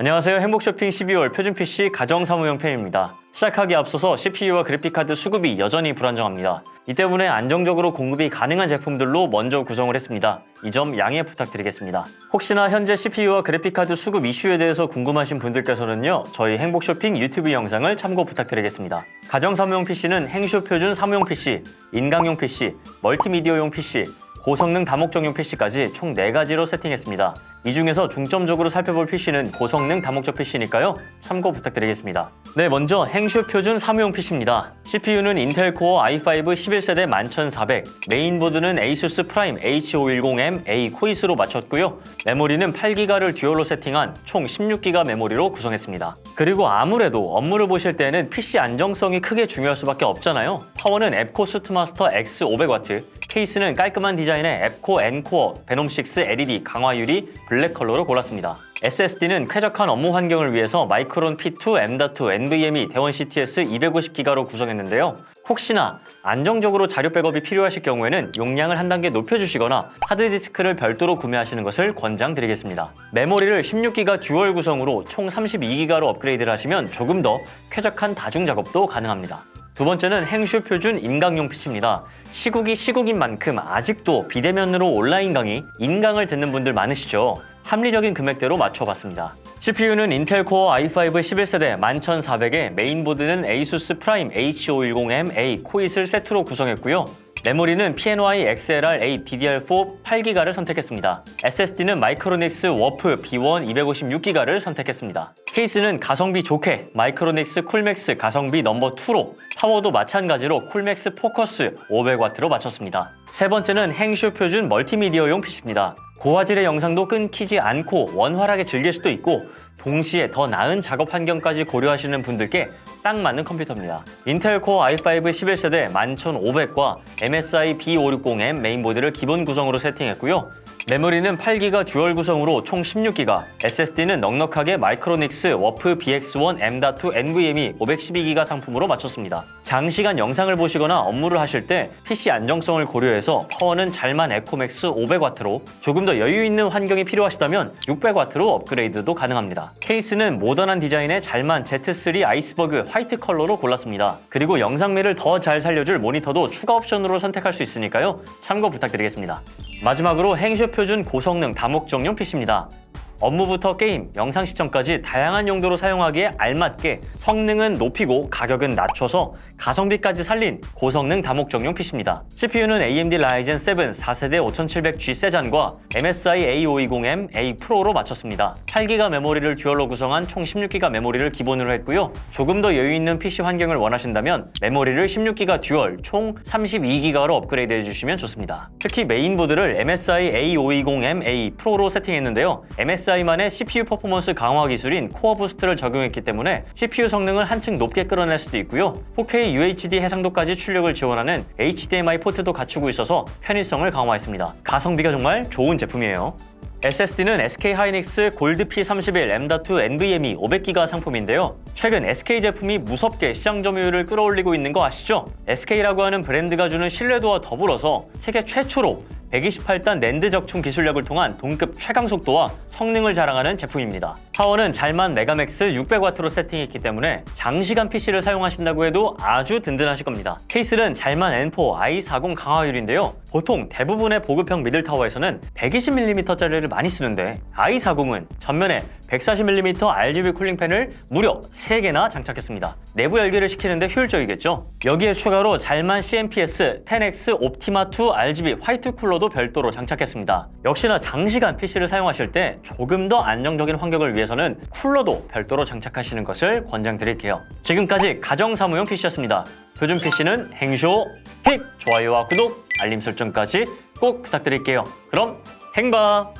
안녕하세요. 행복쇼핑 12월 표준 PC 가정사무용 펜입니다. 시작하기 앞서서 CPU와 그래픽카드 수급이 여전히 불안정합니다. 이 때문에 안정적으로 공급이 가능한 제품들로 먼저 구성을 했습니다. 이 점 양해 부탁드리겠습니다. 혹시나 현재 CPU와 그래픽카드 수급 이슈에 대해서 궁금하신 분들께서는요, 저희 행복쇼핑 유튜브 영상을 참고 부탁드리겠습니다. 가정사무용 PC는 행쇼 표준 사무용 PC, 인강용 PC, 멀티미디어용 PC, 고성능 다목적용 PC까지 총 4가지로 세팅했습니다. 이 중에서 중점적으로 살펴볼 PC는 고성능 다목적 PC니까요. 참고 부탁드리겠습니다. 네, 먼저 행쇼 표준 사무용 PC입니다. CPU는 인텔 코어 i5 11세대 11400, 메인보드는 ASUS 프라임 H510M A 코이스로 맞췄고요. 메모리는 8기가를 듀얼로 세팅한 총 16기가 메모리로 구성했습니다. 그리고 아무래도 업무를 보실 때는 PC 안정성이 크게 중요할 수밖에 없잖아요. 파워는 앱코 스투마스터 X500W, 케이스는 깔끔한 디자인의 앱코 N코어 베놈6 LED 강화 유리 블랙 컬러로 골랐습니다. SSD는 쾌적한 업무 환경을 위해서 마이크론 P2, M.2, NVMe 대원 CTS 250기가로 구성했는데요. 혹시나 안정적으로 자료 백업이 필요하실 경우에는 용량을 한 단계 높여주시거나 하드디스크를 별도로 구매하시는 것을 권장드리겠습니다. 메모리를 16기가 듀얼 구성으로 총 32기가로 업그레이드를 하시면 조금 더 쾌적한 다중 작업도 가능합니다. 두 번째는 행쇼 표준 인강용 PC입니다. 시국이 시국인 만큼 아직도 비대면으로 온라인 강의, 인강을 듣는 분들 많으시죠? 합리적인 금액대로 맞춰봤습니다. CPU는 인텔 코어 i5 11세대 11400에 메인보드는 ASUS 프라임 H510M A 코이스를 세트로 구성했고요. 메모리는 PNY XLR A DDR4 8기가를 선택했습니다. SSD는 마이크로닉스 워프 B1 256기가를 선택했습니다. 케이스는 가성비 좋게 마이크로닉스 쿨맥스 가성비 넘버 2로 파워도 마찬가지로 쿨맥스 포커스 500W로 맞췄습니다. 세 번째는 행쇼 표준 멀티미디어용 PC입니다. 고화질의 영상도 끊기지 않고 원활하게 즐길 수도 있고 동시에 더 나은 작업 환경까지 고려하시는 분들께 딱 맞는 컴퓨터입니다. 인텔 코어 i5 11세대 11500과 MSI B560M 메인보드를 기본 구성으로 세팅했고요. 메모리는 8기가 듀얼 구성으로 총 16기가, SSD는 넉넉하게 마이크로닉스 워프 BX1 M.2 NVMe 512기가 상품으로 맞췄습니다. 장시간 영상을 보시거나 업무를 하실 때 PC 안정성을 고려해서 파워는 잘만 에코맥스 500W로 조금 더 여유 있는 환경이 필요하시다면 600W로 업그레이드도 가능합니다. 케이스는 모던한 디자인의 잘만 Z3 아이스버그 화이트 컬러로 골랐습니다. 그리고 영상미를 더 잘 살려줄 모니터도 추가 옵션으로 선택할 수 있으니까요. 참고 부탁드리겠습니다. 마지막으로 행쇼 표준 고성능 다목적용 PC입니다. 업무부터 게임, 영상 시청까지 다양한 용도로 사용하기에 알맞게 성능은 높이고 가격은 낮춰서 가성비까지 살린 고성능 다목적용 PC입니다. CPU는 AMD Ryzen 7 4세대 5700G 세잔과 MSI A520M A Pro로 맞췄습니다. 8기가 메모리를 듀얼로 구성한 총 16기가 메모리를 기본으로 했고요. 조금 더 여유 있는 PC 환경을 원하신다면 메모리를 16기가 듀얼 총 32기가로 업그레이드 해주시면 좋습니다. 특히 메인보드를 MSI A520M A Pro로 세팅했는데요. MSI 만의 CPU 퍼포먼스 강화 기술인 코어 부스트를 적용했기 때문에 CPU 성능을 한층 높게 끌어낼 수도 있고요. 4K UHD 해상도까지 출력을 지원하는 HDMI 포트도 갖추고 있어서 편의성을 강화했습니다. 가성비가 정말 좋은 제품이에요. SSD는 SK 하이닉스 골드 P31 M.2 NVMe 500기가 상품인데요. 최근 SK 제품이 무섭게 시장 점유율을 끌어올리고 있는 거 아시죠? SK라고 하는 브랜드가 주는 신뢰도와 더불어서 세계 최초로 128단 낸드 적충 기술력을 통한 동급 최강 속도와 성능을 자랑하는 제품입니다. 파워는 잘만 메가맥스 600W로 세팅했기 때문에 장시간 PC를 사용하신다고 해도 아주 든든하실 겁니다. 케이스는 잘만 N4 i40 강화율인데요. 보통 대부분의 보급형 미들타워에서는 120mm짜리를 많이 쓰는데 i40은 전면에 140mm RGB 쿨링팬을 무려 3개나 장착했습니다. 내부 열기를 식히는데 효율적이겠죠? 여기에 추가로 잘만 CMPS 10X 옵티마 2 RGB 화이트 쿨러도 별도로 장착했습니다. 역시나 장시간 PC를 사용하실 때 조금 더 안정적인 환경을 위해서는 쿨러도 별도로 장착하시는 것을 권장드릴게요. 지금까지 가정 사무용 PC였습니다. 표준 PC는 행쇼 픽! 좋아요와 구독, 알림 설정까지 꼭 부탁드릴게요. 그럼 행바!